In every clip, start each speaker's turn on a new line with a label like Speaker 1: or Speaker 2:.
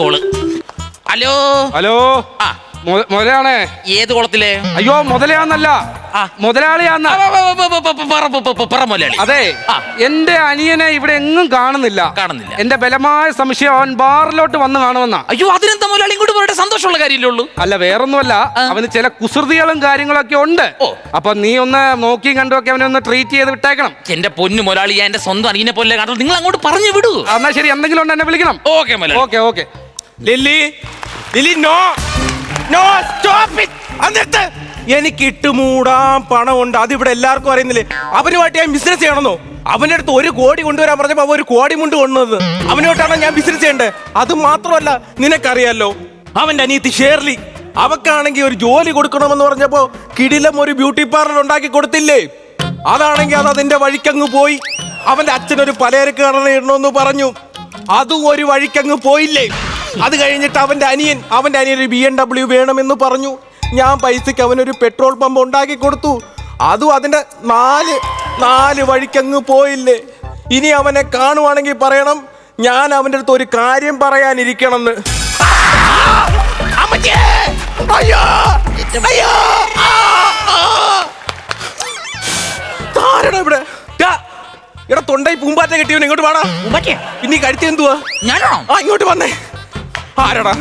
Speaker 1: Call hello?
Speaker 2: Hello?
Speaker 1: ആ.
Speaker 2: മുതലാണേ
Speaker 1: ഏത് കുളത്തിലെ?
Speaker 2: അയ്യോ മുതലയാന്നല്ല. മുതലാളിയാന്ന.
Speaker 1: പറ മുതലാളി.
Speaker 2: അതെ. എന്റെ അനിയനെ ഇവിടെ എങ്ങും കാണുന്നില്ല.
Speaker 1: കാണുന്നില്ല.
Speaker 2: എന്റെ ബലമായ സംശയം അവൻ ബാറിലോട്ട് വന്ന് കാണുമെന്നാ.
Speaker 1: അയ്യോ അതിനെന്താ മുതലാളി? ഇങ്ങോട്ട് പോയിട്ട് സന്തോഷമുള്ള കാര്യമില്ലുള്ളൂ
Speaker 2: അല്ല വേറൊന്നുമല്ല. അവന് ചില കുസൃതികളും കാര്യങ്ങളൊക്കെ ഉണ്ട്. അപ്പൊ നീ ഒന്ന് നോക്കിയും കണ്ടുമൊക്കെ അവനെ ഒന്ന് ട്രീറ്റ് ചെയ്ത് വിട്ടേക്കണം.
Speaker 1: എന്റെ പൊന്നു മുതലാളി എന്റെ സ്വന്തം അനിയനെ പോലെ കണ്ടു നിങ്ങൾ അങ്ങോട്ട് പറഞ്ഞു വിടൂ.
Speaker 2: എന്നാ ശരി. എന്തെങ്കിലും ഉണ്ട് എന്നെ വിളിക്കണം?
Speaker 1: Okay
Speaker 2: okay okay.
Speaker 3: Lily Lily no no stop it എന്നിട്ട് എനിക്ക് ഇട്ടുമൂടാൻ പണമുണ്ട്. അതിവിടെ എല്ലാവർക്കും അറിയുന്നില്ലേ? അവനുമായിട്ട് ഞാൻ ബിസിനസ് ചെയ്യണമെന്നോ? അവന്റെ അടുത്ത് ഒരു കോടി കൊണ്ടുവരാൻ പറഞ്ഞപ്പോൾ അവൻ ഒരു കോടി മുണ്ട് കൊണ്ടുവന്നത്. അവനോട്ടാണ് ഞാൻ ബിസിനസ് ചെയ്യേണ്ടത്? അത് മാത്രമല്ല നിനക്കറിയാലോ അവന്റെ അനിയത്തി ഷേർലി അവക്കാണെങ്കിൽ ഒരു ജോലി കൊടുക്കണമെന്ന് പറഞ്ഞപ്പോൾ കിടിലം ഒരു ബ്യൂട്ടി പാർലർ ഉണ്ടാക്കി കൊടുത്തില്ലേ? അതാണെങ്കിൽ അത് അതിന്റെ വഴിക്കങ്ങ് പോയി. അവന്റെ അച്ഛനൊരു പലചരക്ക് കടന ഇടണമെന്ന് പറഞ്ഞു. അതും ഒരു വഴിക്കങ്ങ് പോയില്ലേ? അത് കഴിഞ്ഞിട്ട് അവന്റെ അനിയൻ അവന്റെ അനിയൻ ഒരു ബി എം ഡബ്ല്യു വേണമെന്ന് പറഞ്ഞു. ഞാൻ പൈസക്ക് അവനൊരു പെട്രോൾ പമ്പ് ഉണ്ടാക്കി കൊടുത്തു. അതും അതിന്റെ നാല് നാല് വഴിക്കങ്ങ് പോയില്ലേ. ഇനി അവനെ കാണുവാണെങ്കിൽ പറയണം ഞാൻ അവന്റെ അടുത്ത് ഒരു കാര്യം പറയാനിരിക്കണമെന്ന്! അയ്യോ! അയ്യോ! ഇവിടെ! എടാ തൊണ്ടയിൽ പൂമ്പാറ്റ കെട്ടിയവൻ ഇങ്ങോട്ട് വേണം പിന്നെ ഈ കഴുത്തി എന്തുവാ
Speaker 1: ഞാനാണോ?
Speaker 3: ആ ഇങ്ങോട്ട് വന്നേ. ആരാടാ?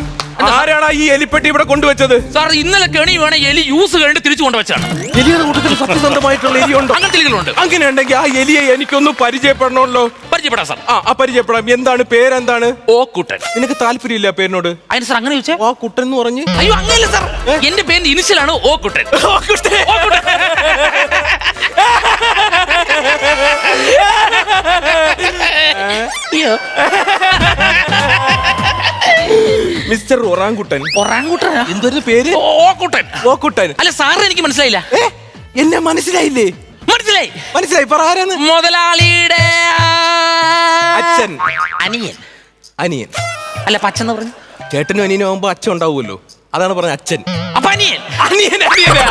Speaker 3: ആരാടാ ഈ എലിപ്പെട്ടി ഇവിടെ കൊണ്ടുവച്ചത്?
Speaker 1: സാർ ഇന്നലെ കെണി വേണേ എലി യൂസ് കഴിഞ്ഞ് തിരിച്ചു കൊണ്ടുവച്ചാണ്.
Speaker 3: എലിയുടെ കൂട്ടത്തിൽ സത്യസന്ധമായിട്ടുള്ള എലിയുണ്ടോ?
Speaker 1: അങ്ങനത്തെ എലികളുണ്ട്.
Speaker 3: അങ്ങനെ ഉണ്ടെങ്കിൽ ആ എലിയെ എനിക്കൊന്ന് പരിചയപ്പെടണമല്ലോ.
Speaker 1: പരിചയപ്പെടാം സാർ
Speaker 3: ആ ആ പരിചയപ്പെടാം. എന്താണ് പേരെന്താണ്?
Speaker 1: ഓ കുട്ടൻ.
Speaker 3: നിനക്ക് താല്പര്യമില്ല ആ പേരിനോട്?
Speaker 1: അതിന് സാർ അങ്ങനെ ചോദിച്ചേ?
Speaker 3: ഓ കുട്ടൻ എന്ന് പറഞ്ഞ്?
Speaker 1: അയ്യോ അങ്ങനെയല്ല സാർ. എന്റെ പേരിന്റെ ഇനിഷ്യലാണ് ഓ കുട്ടൻ. ഓ കുട്ടൻ. അയ്യോ.
Speaker 3: Mister orangutan.
Speaker 1: ഒറാങ്കുട്ടനാ?
Speaker 3: എന്തൊരു പേര്? ഓക്കുട്ടൻ. ഓക്കുട്ടൻ.
Speaker 1: അല്ല സാർ എനിക്ക് മനസ്സിലായില്ല.
Speaker 3: എന്നെ മനസ്സിലായില്ലേ?
Speaker 1: മനസ്സിലായി.
Speaker 3: മനസ്സിലായി. പറ ആരാന്ന്
Speaker 1: മുതലാളിയുടെ
Speaker 3: അച്ഛൻ.
Speaker 1: അനിയൻ.
Speaker 3: അനിയൻ.
Speaker 1: അല്ല പച്ചന്ന് പറഞ്ഞു?
Speaker 3: ചേട്ടനും അനിയനും ആവുമ്പോ അച്ഛൻ ഉണ്ടാവുമല്ലോ. അതാണ് പറഞ്ഞ അച്ഛൻ.
Speaker 1: അപ്പൊ അനിയൻ.
Speaker 3: അനിയൻ അനിയനാ.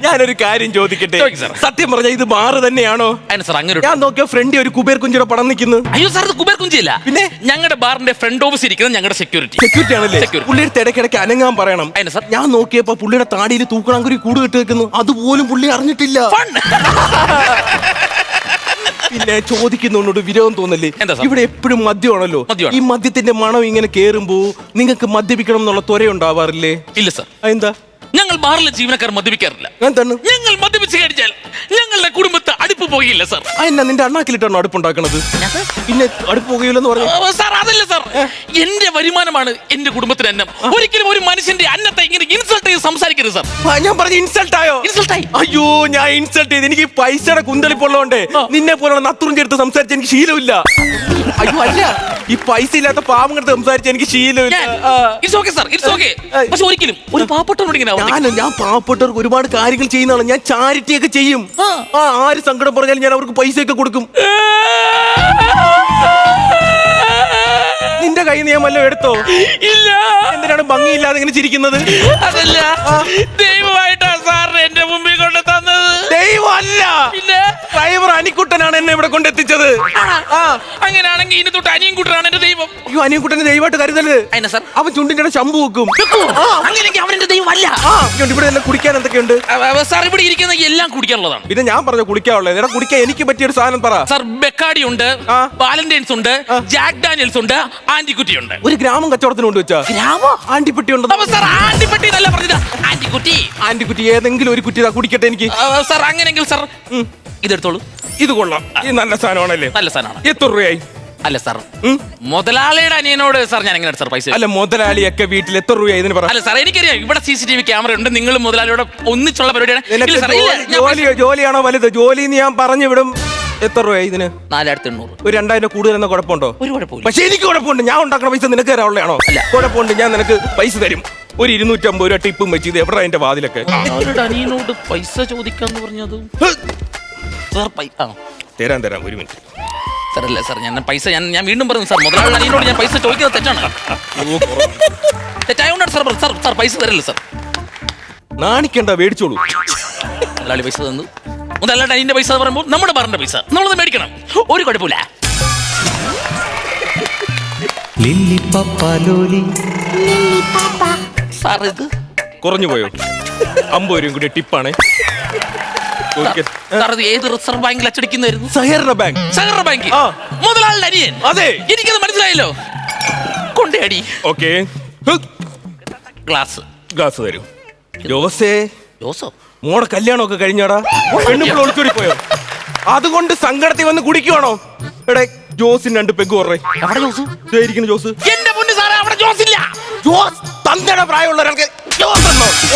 Speaker 3: ഞാനൊരു കാര്യം ചോദിക്കട്ടെ?
Speaker 1: ചോദിക്ക് സാർ.
Speaker 3: സത്യം പറഞ്ഞ ഇത് ബാറ് തന്നെയാണോ?
Speaker 1: അതിന് സാർ അങ്ങനെ ഒരു-
Speaker 3: ഞാൻ നോക്കിയ ഫ്രണ്ട് ഒരു കുബേർ കുഞ്ചിയുടെ പടം നിൽക്കുന്നു.
Speaker 1: അയ്യോ സാർ ഇത് കുബേർ കുഞ്ചിയല്ല.
Speaker 3: പിന്നെ?
Speaker 1: ഞങ്ങളുടെ ബാറിന്റെ ഫ്രണ്ട് ഓഫീസ് ഇരിക്കുന്നത് ഞങ്ങളുടെ സെക്യൂരിറ്റി
Speaker 3: സെക്യൂരിറ്റി ആണല്ലേ?
Speaker 1: Security.
Speaker 3: പുള്ളിയുടെ ഇടയ്ക്കിടയ്ക്ക് അനങ്ങാൻ പറയണം.
Speaker 1: അതിന് സാർ.
Speaker 3: ഞാൻ നോക്കിയപ്പോ പുള്ളിയുടെ താടിയിൽ തൂക്കണാങ്കുരി കൂട് കെട്ടി വെക്കുന്നു. അതുപോലും പുള്ളി അറിഞ്ഞിട്ടില്ല. പിന്നെ ചോദിക്കുന്നോട് വിരോധം തോന്നല്ലേ?
Speaker 1: എന്താ സാർ?
Speaker 3: ഇവിടെ എപ്പോഴും മദ്യമാണല്ലോ.
Speaker 1: മദ്യമാണ്.
Speaker 3: ഈ മദ്യത്തിന്റെ മണം ഇങ്ങനെ കേറുമ്പോ നിങ്ങൾക്ക് മദ്യപിക്കണം എന്നുള്ള ത്വര ഉണ്ടാവാറില്ലേ?
Speaker 1: ഇല്ല സാർ.
Speaker 3: എന്താ?
Speaker 1: ഞങ്ങൾ ബാറിലെ ജീവനക്കാർ മദ്യപിക്കാറില്ല.
Speaker 3: എന്താണ്
Speaker 1: ഞങ്ങൾ മദ്യപിച്ച് കഴിഞ്ഞാൽ ഞങ്ങളുടെ കുടുംബത്തെ അടുപ്പ് പോകില്ല സാർ.
Speaker 3: എന്നാ നിന്റെ അണ്ണാക്കിലിട്ടാണോ അടുപ്പുണ്ടാക്കണത്? പിന്നെ അടുപ്പ് പുകയില്ലെന്ന് പറഞ്ഞു.
Speaker 1: സാർ അതല്ല സാർ. എന്റെ വരുമാനമാണ് എന്റെ കുടുംബത്തിന് അന്നം. ഒരിക്കലും ഒരു മനുഷ്യന്റെ അന്നത്തെ ഇങ്ങനെ ഇൻസൾട്ട് ചെയ്ത് സംസാരിക്കരുത് സാർ.
Speaker 3: ഞാൻ പറഞ്ഞു ഇൻസൾട്ട് ആയോ?
Speaker 1: ഇൻസൾട്ട് ആയി.
Speaker 3: അയ്യോ ഞാൻ ഇൻസൾട്ട് ചെയ്ത് എനിക്ക് പൈസയുടെ കുന്തളിപ്പുള്ളതുകൊണ്ട് നിന്നെ പോലുള്ള നത്തുറിന്റെ അടുത്ത് സംസാരിച്ച് എനിക്ക് ശീലമില്ല. അയ്യോ അല്ല. ഈ പൈസ ഇല്ലാത്ത പാവങ്ങളുടെ സംസാരിച്ച് എനിക്ക് ശീലമില്ല
Speaker 1: it's okay sir it's okay പക്ഷെ ഒരിക്കലും ഒരു ഇങ്ങനെ ആവർത്തിക്കരുത്.
Speaker 3: ഞാൻ ഞാൻ പാവപ്പെട്ടവർക്ക് ഒരുപാട് കാര്യങ്ങൾ ചെയ്യുന്നതാണ്. ഞാൻ ചാരിറ്റി ഒക്കെ ചെയ്യും. ആ. ആര് സങ്കടം പറഞ്ഞാലും ഞാൻ അവർക്ക് പൈസ ഒക്കെ കൊടുക്കും നിന്റെ കൈ ഞാൻ വല്ലതും എടുത്തോ?
Speaker 1: ഇല്ല.
Speaker 3: എന്തിനാണ് ഭംഗിയില്ലാതെ ഇങ്ങനെ ചിരിക്കുന്നത്?
Speaker 1: അതല്ല. ദൈവമായിട്ടാ സാറിന് എന്റെ മുമ്പിൽ കൊണ്ട് തന്നത്.
Speaker 3: ദൈവമല്ല.
Speaker 1: പിന്നെ?
Speaker 3: ഡ്രൈവർ അനിക്കുട്ടനാണ് എന്നെ ഇവിടെ കൊണ്ടെത്തിച്ചത്. ആ.
Speaker 1: അങ്ങനെയാണെങ്കിൽ ഇനി തൊട്ട് അനിയും എന്റെ ദൈവം.
Speaker 3: അയ്യോ അനിയൻകുട്ടനെ ദൈവമായിട്ട് കരുതൽ
Speaker 1: അതിനാ സാർ?
Speaker 3: അവൻ ചുണ്ടിന്റെ ശമ്പു വെക്കും.
Speaker 1: അങ്ങനെയെങ്കിൽ അവൻ ദൈവം
Speaker 3: ആ ഇങ്ങോട്ട് ഇവിടെ എല്ലാം കുടിക്കാൻ എന്തൊക്കെയുണ്ട്?
Speaker 1: സാർ ഇവിടെ ഇരിക്കുന്ന എല്ലാം കുടിക്കാനുള്ളതാണ്.
Speaker 3: പിന്നെ ഞാൻ പറഞ്ഞ കുടിക്കാനുള്ളത് എടാ കുടിക്കാൻ എനിക്ക് പറ്റിയ ഒരു സാധനം പറ.
Speaker 1: സാർ ബെക്കാടി ഉണ്ട്
Speaker 3: ആ.
Speaker 1: വാലന്റൈൻസ് ഉണ്ട് ജാക്ക് ഡാനിയൽസ് ഉണ്ട് ആന്റിക്കുട്ടി ഉണ്ട്.
Speaker 3: ഒരു ഗ്രാമം കച്ചവടത്തിന് കൊണ്ടുവച്ചാ?
Speaker 1: ഗ്രാമം?
Speaker 3: ആന്റിപ്പെട്ടി ഉണ്ട്
Speaker 1: അപ്പൊ സാർ പറഞ്ഞത് ആന്റിക്കുട്ടി
Speaker 3: ആന്റിക്കുട്ടി ഏതെങ്കിലും ഒരു കുട്ടി ഇതാ കുടിക്കട്ടെ എനിക്ക്.
Speaker 1: സാർ അങ്ങനെങ്കിൽ സാർ ഇതെടുത്തോളൂ.
Speaker 3: ഇത് കൊള്ളാം. ഈ നല്ല സാധനമാണല്ലേ?
Speaker 1: നല്ല സാധനമാണ്.
Speaker 3: എത്ര രൂപയായി?
Speaker 1: അല്ല സാർ. മുതലാളിയുടെ അനിയനോട് സാർ ഞാൻ എങ്ങനെ സാർ പൈസ
Speaker 3: അല്ല മുതലാളിയൊക്കെ വീട്ടിൽ എത്ര രൂപയായി ഇതിന് പറ.
Speaker 1: അല്ല സാർ എനിക്കറിയാം. ഇവിടെ C C T V camera ഉണ്ട്. നിങ്ങൾ മുതലാളിയോട് ഒന്നിച്ചുള്ള പരിപാടിയാണ്.
Speaker 3: ജോലി- ജോലിയാണോ വലുത്? ജോലി ഞാൻ പറഞ്ഞു വിടും. എത്ര രൂപയായി ഇതിന്?
Speaker 1: നാലായിരത്തി എണ്ണൂറ്
Speaker 3: ഒരു രണ്ടായിരം കൂടുതൽ എന്ന കുഴപ്പമുണ്ടോ?
Speaker 1: ഒരു കുഴപ്പമില്ല
Speaker 3: പക്ഷെ എനിക്ക് കുഴപ്പമുണ്ട്. ഞാൻ ഉണ്ടാക്കുന്ന പൈസ നിനക്ക് തരാനുള്ളതാണോ
Speaker 1: അല്ല.
Speaker 3: കുഴപ്പമുണ്ട്. ഞാൻ നിനക്ക് പൈസ തരും. ഒരു ഇരുന്നൂറ്റമ്പത് രൂപ ടിപ്പും വെച്ച് ഇത് എവിടെ അതിന്റെ വാതിലൊക്കെ?
Speaker 1: അവരുടെ അനിയനോട് പൈസ ചോദിക്കാന്ന് പറഞ്ഞത്! സാർ പൈ ആ
Speaker 3: തരാം ഒരു മിനിറ്റ്.
Speaker 1: സാർ അല്ല സാർ ഞാൻ പൈസ ഞാൻ ഞാൻ വീണ്ടും പറഞ്ഞു സാർ മുതലാളിയുടെ അനിയനോട് ഞാൻ പൈസ ചോദിക്കുന്നത് തെറ്റാണ്. തെറ്റായോണ്ടാണ് സാർ സാർ സാർ പൈസ തരല്ല സാർ?
Speaker 3: നാണിക്കണ്ട മേടിച്ചോളൂ.
Speaker 1: മുതലാളി പൈസ തന്നു. മുതലാളിയുടെ അനിയന്റെ പൈസ പറയുമ്പോൾ നമ്മുടെ പറഞ്ഞ പൈസ. നമ്മളത് മേടിക്കണം. ഒരു കുഴപ്പമില്ല.
Speaker 4: ലില്ലി പപ്പാലോലി.
Speaker 1: സാർ ഇത്
Speaker 3: കുറഞ്ഞു പോയോ? അമ്പത് രൂപയും കൂടി ടിപ്പാണ്.
Speaker 1: സാർ ഇത് ഏത് റിസർവ് ബാങ്കിൽ അച്ചടിക്കുന്നതായിരുന്നു?
Speaker 3: സഹകരണ ബാങ്ക്.
Speaker 1: സഹകരണ ബാങ്ക്.
Speaker 3: ആ.
Speaker 1: മുതലാളിയുടെ അനിയൻ.
Speaker 3: അതെ.
Speaker 1: എനിക്കത് മനസ്സിലായല്ലോ. കൊണ്ടേടി.
Speaker 3: ഓക്കെ.
Speaker 1: ഗ്ലാസ്.
Speaker 3: ഗ്ലാസ് തരൂ. ജോസേ.
Speaker 1: ജോസോ?
Speaker 3: മോടെ കല്യാണമൊക്കെ കഴിഞ്ഞാടാ. പെണ്ണുമ്പോൾ ഒളിച്ചോടി പോയോ അതുകൊണ്ട് സങ്കടത്തിൽ വന്ന് കുടിക്കുവാണോ? എടേ ജോസിന് രണ്ട് പെഗ് കുറേ.
Speaker 1: എവിടെ ജോസ്?
Speaker 3: ജോസ്.
Speaker 1: എന്റെ മുന്നിൽ സാറേ അവിടെ ജോസ് ഇല്ല
Speaker 3: ജോസ് തന്തയുടെ പ്രായമുള്ള ഒരാൾക്ക്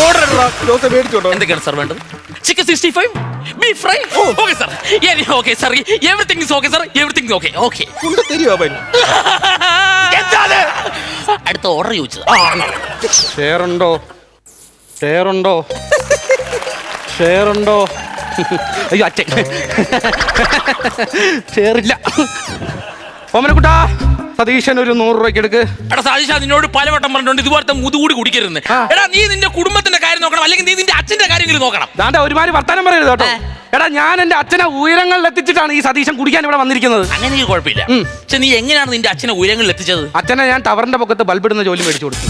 Speaker 3: ഓർഡർ ജോസ് മേടിച്ചോട്ടോ.
Speaker 1: എന്തൊക്കെയാണ് സാർ വേണ്ടത്? Chicken sixty five beef fry okay sir okay sir everything is okay sir everything okay okay
Speaker 3: കൊണ്ട് തരുമോ അവൻ?
Speaker 1: അടുത്ത ഓർഡർ ചോദിച്ചത്.
Speaker 2: ഷെയർ ഉണ്ടോ? ഷെയർ ഉണ്ടോ? ഷെയർ ഉണ്ടോ? അയ്യോ അച്ഛൻ ഷെയർ ഇല്ല. ഓമനക്കുട്ടാ സതീശൻ ഒരു നൂറ് രൂപയ്ക്ക് എടുക്ക്.
Speaker 1: എടാ സതീശ നിന്നോട് പലവട്ടം പറഞ്ഞിട്ടുണ്ട് ഇതുപോലത്തെ മുതുകൂടി കുടിക്കരുത് എടാ നീ നിന്റെ കുടുംബത്തിന്റെ കാര്യം നോക്കണം അല്ലെങ്കിൽ നീ നിന്റെ അച്ഛന്റെ കാര്യങ്ങൾ നോക്കണം.
Speaker 2: ദാണ്ട ഒരുമാതിരി വർത്താനം പറയരുത് കേട്ടോ. എടാ ഞാൻ എന്റെ അച്ഛനെ ഉയരങ്ങളിൽ എത്തിച്ചിട്ടാണ് ഈ സതീശൻ കുടിക്കാൻ ഇവിടെ വന്നിരിക്കുന്നത്.
Speaker 1: അങ്ങനെ കുഴപ്പമില്ല. പക്ഷെ നീ എങ്ങനെയാണ് നിന്റെ അച്ഛനെ ഉയരങ്ങളിൽ എത്തിച്ചത്?
Speaker 2: അച്ഛനെ ഞാൻ ടവറിന്റെ പൊക്കത്ത് ബൾബിടുന്ന ജോലി മേടിച്ചു കൊടുത്തു.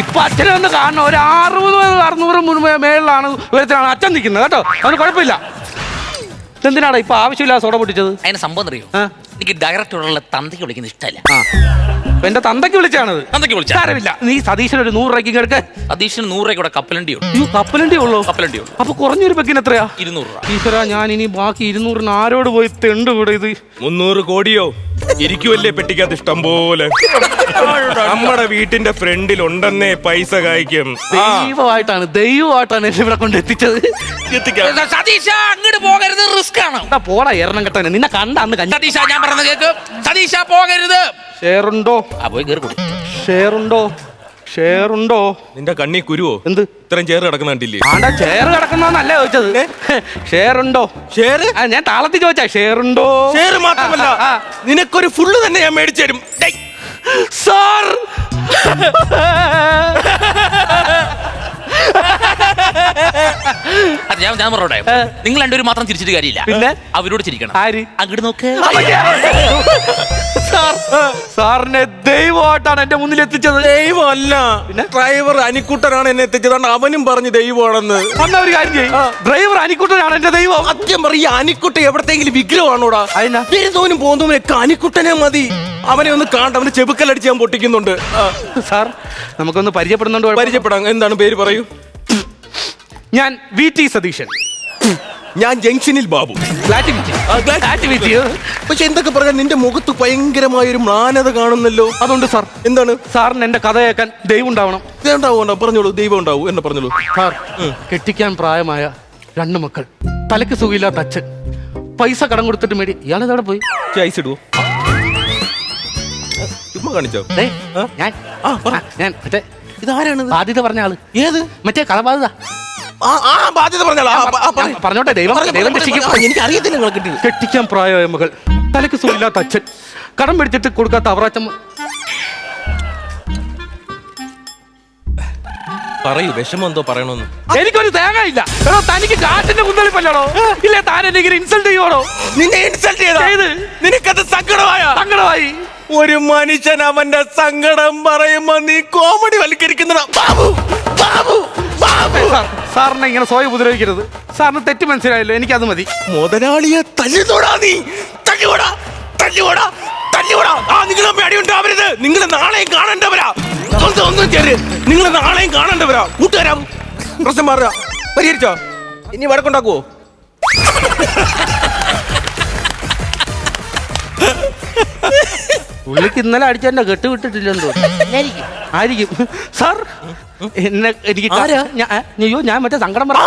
Speaker 2: ഇപ്പൊ അച്ഛനെ ഒന്ന് കാണണം. ഒരു അറുപത് അറുന്നൂറ് മുന്നൂറ് മേളിലാണ് ഉയരത്തിലാണ് അച്ഛൻ നിൽക്കുന്നത് കേട്ടോ. അവന് കുഴപ്പമില്ല. എന്തിനാടാ ഇപ്പൊ ആവശ്യമില്ലാതെ സോഡ പൊട്ടിച്ചത്?
Speaker 1: അതിന് സംഭവം അറിയോ. എനിക്ക് ഡയറക്ടറുള്ള തന്തയ്ക്ക് വിളിക്കുന്നത് ഇഷ്ടമല്ല.
Speaker 2: എന്റെ തന്തയ്ക്ക് വിളിച്ചാണത്.
Speaker 1: തന്തയ്ക്ക് വിളിച്ചാ?
Speaker 2: സാരമില്ല. നീ സതീശൻ ഒരു നൂറ് രൂപയ്ക്ക് എടുക്ക.
Speaker 1: സതീശൻ നൂറ് രൂപ കൂടെ കപ്പലണ്ടി ഉള്ളൂ.
Speaker 2: അയ്യോ കപ്പലണ്ടി ഉള്ളൂ?
Speaker 1: കപ്പലണ്ടി ഉള്ളൂ.
Speaker 2: അപ്പൊ കുറഞ്ഞൊരു പെക്കിന് എത്രയാ?
Speaker 1: ഇരുന്നൂറ് രൂപ.
Speaker 2: ഈശ്വര ഞാൻ ഇനി ബാക്കി ഇരുന്നൂറിന് ആരോട് പോയി തെണ്ട് കൂടെ ഇത്?
Speaker 3: മുന്നൂറ് കോടിയോ? ഇരിക്കുമല്ലേ പെട്ടിക്കകത്ത് ഇഷ്ടം പോലെ. നമ്മുടെ വീട്ടിന്റെ ഫ്രണ്ടിൽ ഉണ്ടെന്നേ പൈസ കായ്ക്കും.
Speaker 2: ദൈവമായിട്ടാണ് ദൈവമായിട്ടാണ് എന്നെ ഇവിടെ കൊണ്ട് എത്തിച്ചത്.
Speaker 3: എത്തിക്കാം.
Speaker 1: സതീഷ അങ്ങോട്ട് പോകരുത് റിസ്ക് ആണ്
Speaker 2: പോടാ എറണം കെട്ടാൻ. നിന്നെ കണ്ട അന്ന് സതീശ
Speaker 1: സതീഷ ഞാൻ പറഞ്ഞു കേക്ക്. സതീഷ പോകരുത്.
Speaker 2: ഷെയർ ഉണ്ടോ
Speaker 1: ആ പോയി കയറി കൊടു.
Speaker 2: ഷെയർ ഉണ്ടോ ഷെയർ ഉണ്ടോ
Speaker 3: നിന്റെ കണ്ണി കുരുവോ?
Speaker 2: എന്ത്?
Speaker 3: ഇത്രയും ചേർ കിടക്കുന്ന കണ്ടില്ലേ?
Speaker 2: ആണ്ടാ ഷെയർ കിടക്കുന്നല്ല ചോദിച്ചത്. ഷെയർ ഉണ്ടോ
Speaker 3: ഷെയർ
Speaker 2: ആ ഞാൻ താളത്തിൽ ചോദിച്ചാ ഷെയർ ഉണ്ടോ
Speaker 3: ഷെയർ മാത്രമല്ല. നിനക്കൊരു ഫുള്ള് തന്നെ ഞാൻ മേടിച്ചു തരും. ഡേയ്,
Speaker 2: സാർ!
Speaker 1: അത് ഞാൻ ഞാൻ പറഞ്ഞോട്ടെ. നിങ്ങൾ രണ്ടുപേരും മാത്രം ചിരിച്ചിട്ട് കാര്യമില്ല.
Speaker 2: പിന്നെ?
Speaker 1: അവരോട് ചിരിക്കണം.
Speaker 2: ആര്?
Speaker 1: അങ്ങോട്ട് നോക്ക്.
Speaker 2: സാർ സാറിനെ ദൈവമായിട്ടാണ് എന്റെ മുന്നിൽ എത്തിച്ചത്
Speaker 3: ദൈവമല്ല ഡ്രൈവർ അനിക്കുട്ടനാണ് എന്നെ എത്തിച്ചത്. അവനും പറഞ്ഞു ദൈവമാണെന്ന്.
Speaker 2: വന്ന ഒരു കാര്യം ചെയ്യും. ഡ്രൈവർ അനിക്കുട്ടനാണ് എന്റെ ദൈവം.
Speaker 3: സത്യം പറയും ഈ അനിക്കുട്ട എവിടത്തെങ്കിലും വിഗ്രഹമാണോടാ?
Speaker 2: അതിനാ?
Speaker 3: വരുന്നവനും പോകുന്നവനും ഒക്കെ അനിക്കുട്ടനെ മതി. അവനെ ഒന്ന് കാണണ്ട. അവന് ചെബുക്കലടിച്ച് ഞാൻ പൊട്ടിക്കുന്നുണ്ട്.
Speaker 2: സാർ നമുക്കൊന്ന് പരിചയപ്പെടുന്നുണ്ട്?
Speaker 3: പരിചയപ്പെടാം. എന്താണ് പേര് പറയൂ?
Speaker 2: ഞാൻ വി ടി സതീശൻ.
Speaker 3: ഞാൻ ജംഗ്ഷനിൽ ബാബു. പക്ഷെ എന്തൊക്കെ പറയാൻ നിന്റെ മുഖത്ത് ഭയങ്കരമായ ഒരു മ്ലാനത കാണുന്നല്ലോ?
Speaker 2: അതുകൊണ്ട് സാർ.
Speaker 3: എന്താണ്?
Speaker 2: സാറിന് എന്റെ കഥ കേൾക്കാൻ ദൈവം ഉണ്ടാവണം.
Speaker 3: ഉണ്ടാവും പറഞ്ഞോളൂ. ദൈവം ഉണ്ടാവും. എന്നെ പറഞ്ഞോളൂ.
Speaker 2: സാർ കെട്ടിക്കാൻ പ്രായമായ രണ്ട് മക്കൾ. തലക്ക് സുഖമില്ലാത്ത അച്ഛൻ. പൈസ കടം കൊടുത്തിട്ട് മേടി. ഇയാളെവിടെ പോയി.
Speaker 3: ഐസ് ഇടുവോ? ചുമ്മാ കാണിച്ചോ?
Speaker 2: ഞാൻ. ഞാൻ മറ്റേ
Speaker 3: ഇതാരാണ്
Speaker 2: ബാധ്യത പറഞ്ഞ ആൾ.
Speaker 3: ഏത്?
Speaker 2: മറ്റേ കഥബാധ്യത
Speaker 3: ആ ആ ബാധ്യത
Speaker 2: പറഞ്ഞോട്ടെ ദൈവം ദൈവം രക്ഷിക്കും.
Speaker 3: എനിക്ക് അറിയത്തില്ല നിങ്ങളെ കിട്ടി
Speaker 2: കെട്ടിക്കാൻ പ്രായമായ മകൾ. തലക്ക് സുഖമില്ലാത്ത അച്ഛൻ. കടം പിടിച്ചിട്ട് കൊടുക്കാത്ത അവറാച്ചമ്മ
Speaker 3: പറയൂ വിഷമം എന്തോ പറയണമെന്ന്
Speaker 2: എനിക്കൊരു തേങ്ങ ഇല്ല എടോ തനിക്ക് കാറ്റിന്റെ കുന്തളിപ്പല്ലോ ഇല്ലേ താൻ എന്നെ ഇങ്ങനെ ഇൻസൾട്ട് ചെയ്യോടോ
Speaker 3: നിന്നെ ഇൻസൾട്ട് ചെയ്ത?
Speaker 2: ചെയ്ത്.
Speaker 3: നിനക്കത് സങ്കടമായ?
Speaker 2: സങ്കടമായി.
Speaker 3: ഒരു മനുഷ്യൻ അവന്റെ സങ്കടം പറയുമ്പോ നീ കോമഡി വൽക്കരിക്കുന്ന ബാബു ബാബു.
Speaker 2: സാറിനെ ഇങ്ങനെ സ്വയം ഉപദ്രവിക്കരുത്. സാറിന് തെറ്റ് മനസ്സിലായല്ലോ എനിക്കത് മതി.
Speaker 3: മുതലാളിയെ തല്ലിത്തോടാ നീ. തല്ലിവിടാ തല്ലിവിടാ തല്ലിവിടാ. ആ നിങ്ങൾ തമ്മിൽ അടിയുണ്ടാവരുത് നിങ്ങൾ നാളെയും കാണേണ്ടവരാ. ഒന്നും ഒന്നും ചേര്. നിങ്ങൾ നാളെയും കാണേണ്ടവരാ. കൂട്ടുകാരാ പ്രശ്നം മാറുക. പരിഹരിച്ചോ? ഇനി വഴക്കുണ്ടാക്കുവോ?
Speaker 2: പുള്ളിക്ക് ഇന്നലെ അടിച്ചെന്റെ കെട്ട് വിട്ടിട്ടില്ലെന്തോ ആയിരിക്കും. സാർ എന്നെ എനിക്ക്? അയ്യോ ഞാൻ മറ്റേ സങ്കടം പറ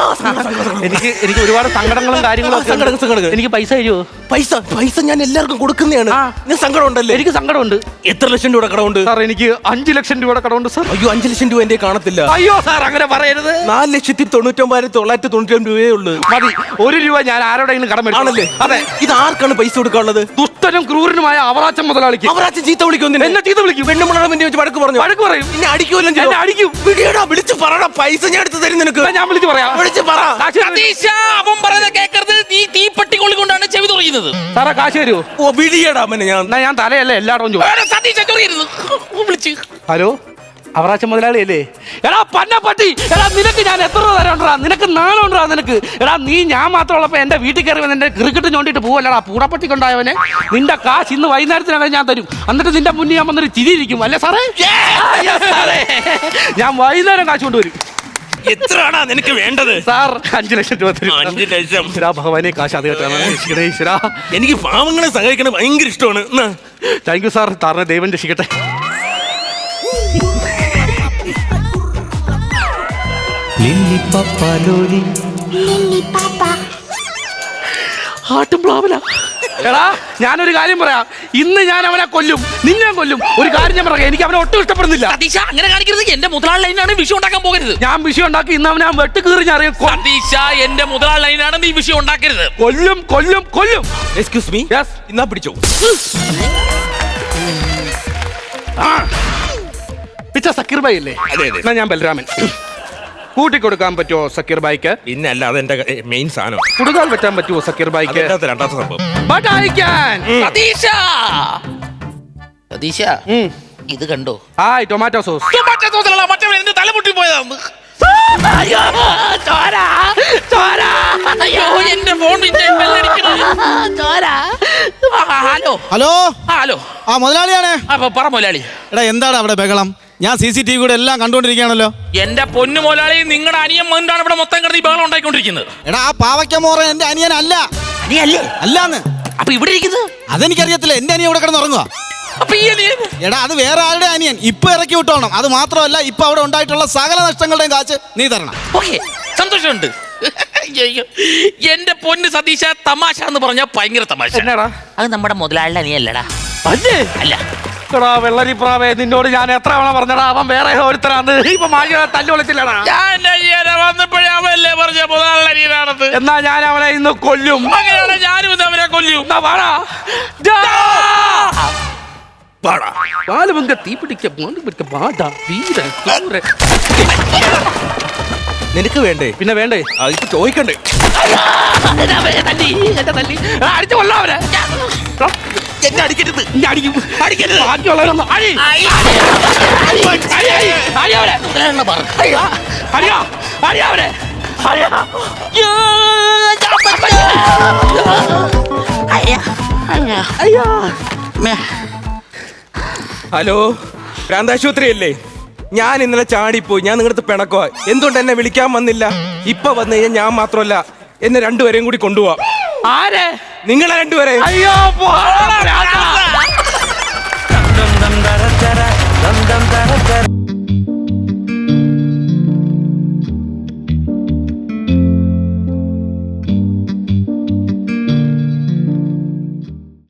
Speaker 2: എനിക്ക് എനിക്ക് ഒരുപാട് സങ്കടങ്ങളും കാര്യങ്ങളും. എനിക്ക് പൈസ തരുമോ
Speaker 3: പൈസ പൈസ ഞാൻ എല്ലാവർക്കും കൊടുക്കുന്നതാണ്. ഞാൻ സങ്കടം ഉണ്ടല്ലേ?
Speaker 2: എനിക്ക് സങ്കടമുണ്ട്
Speaker 3: എത്ര ലക്ഷം രൂപയുടെ കടമുണ്ട്?
Speaker 2: സാർ എനിക്ക് അഞ്ചു ലക്ഷം രൂപയുടെ കടമുണ്ട് സാർ.
Speaker 3: അയ്യോ അഞ്ചു ലക്ഷം രൂപ എന്റെ കാണത്തില്ല.
Speaker 2: അയ്യോ സാർ അങ്ങനെ പറയരുത്.
Speaker 3: നാല് ലക്ഷത്തി തൊണ്ണൂറ്റൊമ്പതിനായിരത്തി തൊള്ളായിരത്തി തൊണ്ണൂറ്റി രൂപയേ ഉള്ളൂ.
Speaker 2: മതി. ഒരു രൂപ ഞാൻ ആരോടെങ്കിലും കടം.
Speaker 3: ആണല്ലേ?
Speaker 2: അതെ.
Speaker 3: ഇത് ആർക്കാണ് പൈസ കൊടുക്കാനുള്ളത്?
Speaker 2: ദുഷ്ടനും ക്രൂരനുമായ അവറാച്ചൻ മുതലാളിക്ക്.
Speaker 3: അവറാച്ചൻ ചീത്ത വിളിക്കുന്നു
Speaker 2: എന്നെ ചീത്ത വിളിക്കും.
Speaker 3: പെണ്ണുമുള്ള വഴക്ക് പറഞ്ഞു.
Speaker 2: വഴക്ക് പറയും. എന്നെ അടിക്കും.
Speaker 3: വിടിയടാ വിളിച്ചു പറടാ പൈസ ഞാൻ എടുത്ത് തരും നിനക്ക്.
Speaker 2: ഞാൻ വിളിച്ചു പറയാം.
Speaker 3: വിളിച്ചു പറ.
Speaker 1: സതീശ അവൻ പറയുന്നത് കേക്കരുത്. നീ തീപ്പെട്ടി കൊള്ളിക്കൊണ്ടാണ് ചെവി തുറയുന്നത്. ചൊറിയുന്നത്
Speaker 2: സാറേ കാശ് തരുമോ
Speaker 3: ഓ വിളിയടാ അവനെ ഞാൻ.
Speaker 2: എന്നാ ഞാൻ തലയല്ല എല്ലായിടവും ചോദിച്ചു
Speaker 1: സതീശ ചൊറിയരുത് വിളിച്ച്.
Speaker 2: ഹലോ? അവറാച്ച മുതലാളി അല്ലേ എടാ പട്ടി. എടാ നിനക്ക് ഞാൻ എത്ര രൂപ തരണ്ടാ നിനക്ക് നാളുണ്ടാ നിനക്ക്. എടാ നീ ഞാൻ മാത്രമുള്ളപ്പോ എന്റെ വീട്ടിൽ കയറി വന്ന് എന്റെ ക്രിക്കറ്റ് ചോണ്ടിട്ട് പോവല്ലടാ പൂടപ്പട്ടി കൊണ്ടായവനെ. നിന്റെ കാശ് ഇന്ന് വൈകുന്നേരത്തിനകം ഞാൻ തരും. എന്നിട്ട് നിന്റെ മുന്നിൽ ഞാൻ വന്നൊരു ചിരിയിരിക്കും അല്ലേ സാറേ. ഞാൻ വൈകുന്നേരം കാശ് കൊണ്ടുവരും.
Speaker 3: എത്രയാണാ നിനക്ക് വേണ്ടത്?
Speaker 2: സാർ അഞ്ചു ലക്ഷം രൂപ
Speaker 3: ലക്ഷം.
Speaker 2: ഭഗവാനെ കാശ് അത്
Speaker 3: എനിക്ക് പാവങ്ങളെ സഹായിക്കണത് ഭയങ്കര ഇഷ്ടമാണ്.
Speaker 2: താങ്ക് യു സാർ താറിനെ ദൈവം രക്ഷിക്കട്ടെ.
Speaker 4: ലില്ലി പപ്പാലോലി
Speaker 2: ആട്ടും പ്ലാവല. എടാ ഞാനൊരു കാര്യം പറയാം. ഇന്ന് ഞാൻ അവനെ കൊല്ലും. നിന്നെ കൊല്ലും. ഒരു കാര്യം ഞാൻ പറയാം. എനിക്ക് അവനെ ഒട്ടും ഇഷ്ടപ്പെടുന്നില്ല.
Speaker 1: സതീശ അങ്ങനെ കാണിക്കരുത്. എന്റെ മുതലാളി ലൈനാണ് വിഷയം ഉണ്ടാക്കാൻ പോകരുത്.
Speaker 2: ഞാൻ വിഷയം ഉണ്ടാക്കി ഇന്ന് അവനെ ഞാൻ വെട്ട് കീറി ഞാൻ അറിയാം. കൊ-
Speaker 1: സതീശ എന്റെ മുതലാളി ലൈനാണ് നീ വിഷയം ഉണ്ടാക്കരുത്.
Speaker 2: കൊല്ലും കൊല്ലും കൊല്ലും.
Speaker 3: Excuse me
Speaker 2: Yes.
Speaker 3: ഇന്ന പിടിച്ചോ?
Speaker 2: പിച്ച സക്കീർ ഭായി അല്ലേ?
Speaker 3: അതെ, അതെ.
Speaker 2: എന്നാ ഞാൻ ബലരാമൻ കൂട്ടിക്കൊടുക്കാൻ പറ്റുമോ സക്കീർ ബൈക്ക്
Speaker 3: പിന്നെ അല്ല അതെന്റെ മെയിൻ സാധനം.
Speaker 2: കുടുകാൽ പറ്റാൻ പറ്റുമോ സക്കീർ ബൈക്ക്
Speaker 3: അതിനകത്ത് രണ്ടാമത്തെ സംഭവം?
Speaker 2: ബട്ട് ഐ ക്യാൻ
Speaker 1: സതീശ സതീശ ഇത് കണ്ടോ?
Speaker 2: ആ ടൊമാറ്റോ സോസ്
Speaker 1: ടൊമാറ്റോ തോന്നലല്ല മറ്റേ എന്റെ തല പൊട്ടി പോയതാണ് അയ്യോ ചോര ചോര അയ്യോ എന്റെ ഫോൺ ചോര. ആ, ഹലോ.
Speaker 5: ഹലോ?
Speaker 1: ആ, ഹലോ.
Speaker 5: ആ മുതലാളിയാണേ.
Speaker 1: അപ്പൊ പറ മുതലാളി.
Speaker 5: എടാ എന്താണ് അവിടെ ബഹളം? ഞാൻ സി സി ടി വിയുടെ എല്ലാം കണ്ടുകൊണ്ടിരിക്കുകയാണല്ലോ.
Speaker 1: എന്റെ പൊന്നു മുതലാളി നിങ്ങളുടെ അനിയൻ മകനാണ് ഇവിടെ മൊത്തം കിടന്ന് ഈ ബഹളം ഉണ്ടായിക്കൊണ്ടിരിക്കുന്നത്.
Speaker 5: എടാ ആ പാവയ്ക്ക മോറ എന്റെ അനിയനല്ല.
Speaker 1: അനിയല്ലേ?
Speaker 5: അല്ലാന്ന്.
Speaker 1: അപ്പൊ ഇവിടെ ഇരിക്കുന്നത്
Speaker 5: അതെനിക്കറിയത്തില്ല. എന്റെ അനിയൻ ഇവിടെ കിടന്ന് ഉറങ്ങുക
Speaker 1: അപ്പൊ ഈ അനിയൻ
Speaker 5: എടാ അത് വേറെ ആരുടെ അനിയൻ? ഇപ്പൊ ഇറക്കി വിട്ടോണം. അത് മാത്രമല്ല ഇപ്പൊ അവിടെ ഉണ്ടായിട്ടുള്ള സകല നഷ്ടങ്ങളുടെയും കാച്ച് നീ തരണം.
Speaker 1: ഓക്കെ സന്തോഷമുണ്ട്. അയ്യോ. എന്റെ പൊന്ന് സതീശ തമാശ എന്ന് പറഞ്ഞാൽ ഭയങ്കര തമാശ. അത് നമ്മുടെ മുതലാളിയുടെ അനിയല്ലടാ
Speaker 2: അല്ലേ?
Speaker 1: അല്ല.
Speaker 2: എടാ വെള്ളരി പ്രാവേ നിന്നോട് ഞാൻ എത്ര തവണ പറഞ്ഞടാ അവൻ വേറെ ഒരുത്തരാന്ന് ഇപ്പൊ മാറ്റി തല്ലു വിളിച്ചില്ലടാ.
Speaker 1: ഞാൻ എന്റെ അനിയനെ വന്നപ്പോഴേ അവല്ലേ പറഞ്ഞ മുതലാളിയുടെ
Speaker 2: എന്നാ ഞാൻ അവനെ ഇന്ന് കൊല്ലും.
Speaker 1: അങ്ങനെയാണ് ഞാനും അവനെ കൊല്ലും.
Speaker 2: എന്നാ വാടാ. ഡാ!
Speaker 3: പാടാ
Speaker 2: തീ പിടിക്ക മോണ്ട് വീര ക്രൂര.
Speaker 3: നിനക്ക് വേണ്ടേ
Speaker 2: പിന്നെ വേണ്ടേ
Speaker 3: ആ, ഇത് ചോദിക്കണ്ടേ
Speaker 2: എന്നെ. അടിച്ച്
Speaker 3: അടിക്കരുത്
Speaker 2: ഇനി അടിക്കും. അടിക്കരുത്. ബാക്കിയുള്ളവരൊന്നും അടി. അടി, അടി, അടി. അടി അവനെ. അയ്യോ. അടിയോ. അടി അവനെ. അടിയോ. അയ്യോ.
Speaker 3: ഹലോ ഭ്രാന്താശുപത്രി അല്ലേ ഞാൻ ഇന്നലെ ചാടിപ്പോയി. ഞാൻ നിങ്ങളുടെ പിണക്കോ എന്തുകൊണ്ട് എന്നെ വിളിക്കാൻ വന്നില്ല? ഇപ്പൊ വന്നു കഴിഞ്ഞാൽ ഞാൻ മാത്രമല്ല എന്നെ രണ്ടുപേരെയും കൂടി കൊണ്ടുപോവാ.
Speaker 2: ആരെ?
Speaker 3: നിങ്ങളെ രണ്ടുപേരെ
Speaker 2: അയ്യോ പോടാ, ഭ്രാന്താ.